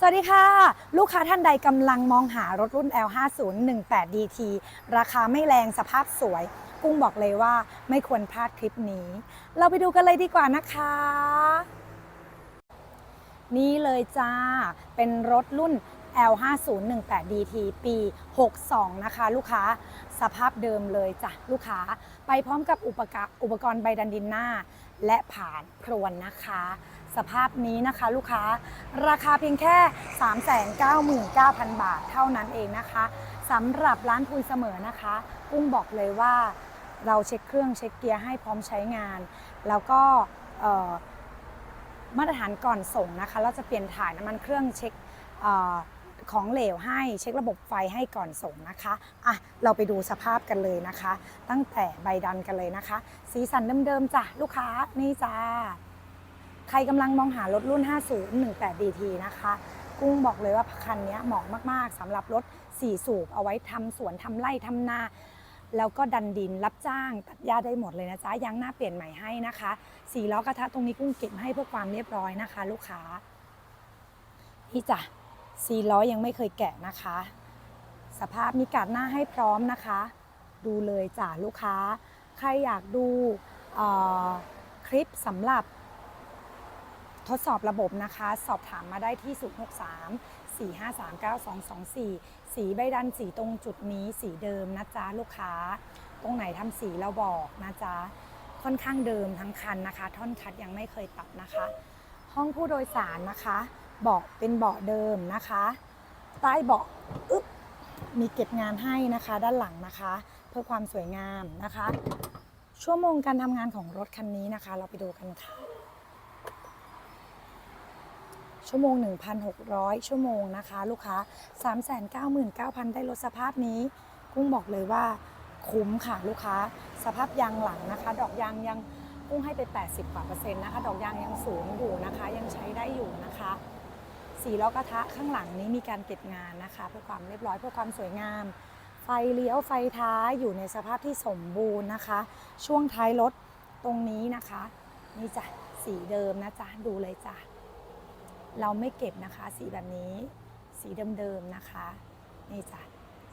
สวัสดีค่ะ ลูกค้าท่านใดกำลังมองหารถรุ่น L5018 DT ราคาไม่แรงสภาพสวย กุ้งบอกเลยว่าไม่ควรพลาดคลิปนี้ เราไปดูกันเลยดีกว่านะคะ นี่เลยจ้า เป็นรถรุ่น L5018 DT ปี 62 นะคะ ลูกค้าสภาพเดิมเลยจ้ะลูกค้าไปพร้อมกับอุปกรณ์อุปกรณ์ใบดันดินหน้า และผ่านพรวนนะคะ สภาพนี้นะคะลูกค้าราคาเพียงแค่ 399,000 บาทเท่านั้นเองนะคะสำหรับร้านพุยเสมอนะคะ กุ้งบอกเลยว่าเราเช็คเครื่องเช็คเกียร์ให้พร้อมใช้งาน แล้วก็มาตรฐานก่อนส่งนะคะ เราจะเปลี่ยนถ่ายน้ำมันเครื่องเช็ค ของเหลวให้เช็คระบบไฟให้ก่อนส่งนะคะอะเราไปดูสภาพกันเลยนะคะ ตั้งแต่ใบดันกันเลยนะคะ สีสันเดิมๆจ้ะลูกค้านี่จ้าใครกำลังมองหารถรุ่น 5018 DT นะคะ กุ้งบอกเลยว่าคันนี้เหมาะมากๆสำหรับรถ4สูบเอาไว้ทำสวนทำไร่ทำนา แล้วก็ดันดินรับจ้างตัดหญ้าได้หมดเลยนะจ๊ะยางหน้าเปลี่ยนใหม่ให้นะคะสีล้อกระทะตรงนี้กุ้งเก็บให้เพื่อความเรียบร้อยนะคะ ลูกค้านี่จ้ะ สีล้อยังไม่เคยแกะนะคะ สภาพมีกาดหน้าให้พร้อมนะคะ ดูเลยจ้ะลูกค้า ใครอยากดูคลิปสำหรับทดสอบระบบนะคะ สอบถามมาได้ที่ 063 453 9224 สีใบดันสีตรงจุดนี้สีเดิมนะจ๊ะลูกค้า ตรงไหนทำสีเราบอกนะจ๊ะ ค่อนข้างเดิมทั้งคันนะคะ ท่อนคัดยังไม่เคยปรับนะคะ ห้องผู้โดยสารนะคะเบาะเป็นเบาะเดิมนะคะ ใต้เบาะอึ๊บมีเก็บงานให้นะคะด้านหลังนะคะ เพื่อความสวยงามนะคะ ชั่วโมงการทำงานของรถคันนี้นะคะ เราไปดูกันค่ะ ชั่วโมง 1,600 ชั่วโมงนะคะ ลูกค้า 399,000 ได้รถสภาพนี้ กุ้งบอกเลยว่าคุ้มค่ะลูกค้า สภาพยางหลังนะคะ ดอกยางยัง กุ้งให้ไป 80กว่าเปอร์เซ็นต์นะคะดอกยางยังสูงอยู่นะคะ ยังใช้ได้อยู่นะคะสีล้อกระทะข้างหลังนี้มีการเก็บงานนะคะ เพื่อความเรียบร้อยเพื่อความสวยงาม ไฟเลี้ยวไฟท้ายอยู่ในสภาพที่สมบูรณ์นะคะ ช่วงท้ายรถตรงนี้นะคะนี่จ้ะสีเดิมนะจ๊ะดูเลยจ้ะเราไม่เก็บนะคะ สีแบบนี้ สีเดิมๆนะคะนี่จ้ะ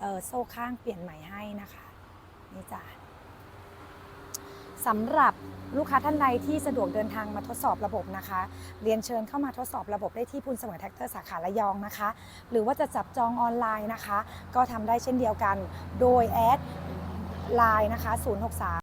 เออโซ่ข้างเปลี่ยนใหม่ให้นะคะนี่จ้ะ สำหรับลูกค้าท่านใดที่สะดวกเดินทางมาทดสอบระบบนะคะ เรียนเชิญเข้ามาทดสอบระบบได้ที่พูนเสมอแท็กเตอร์สาขาระยองนะคะ หรือว่าจะจับจองออนไลน์นะคะ ก็ทำได้เช่นเดียวกัน โดยแอดไลน์นะคะ 063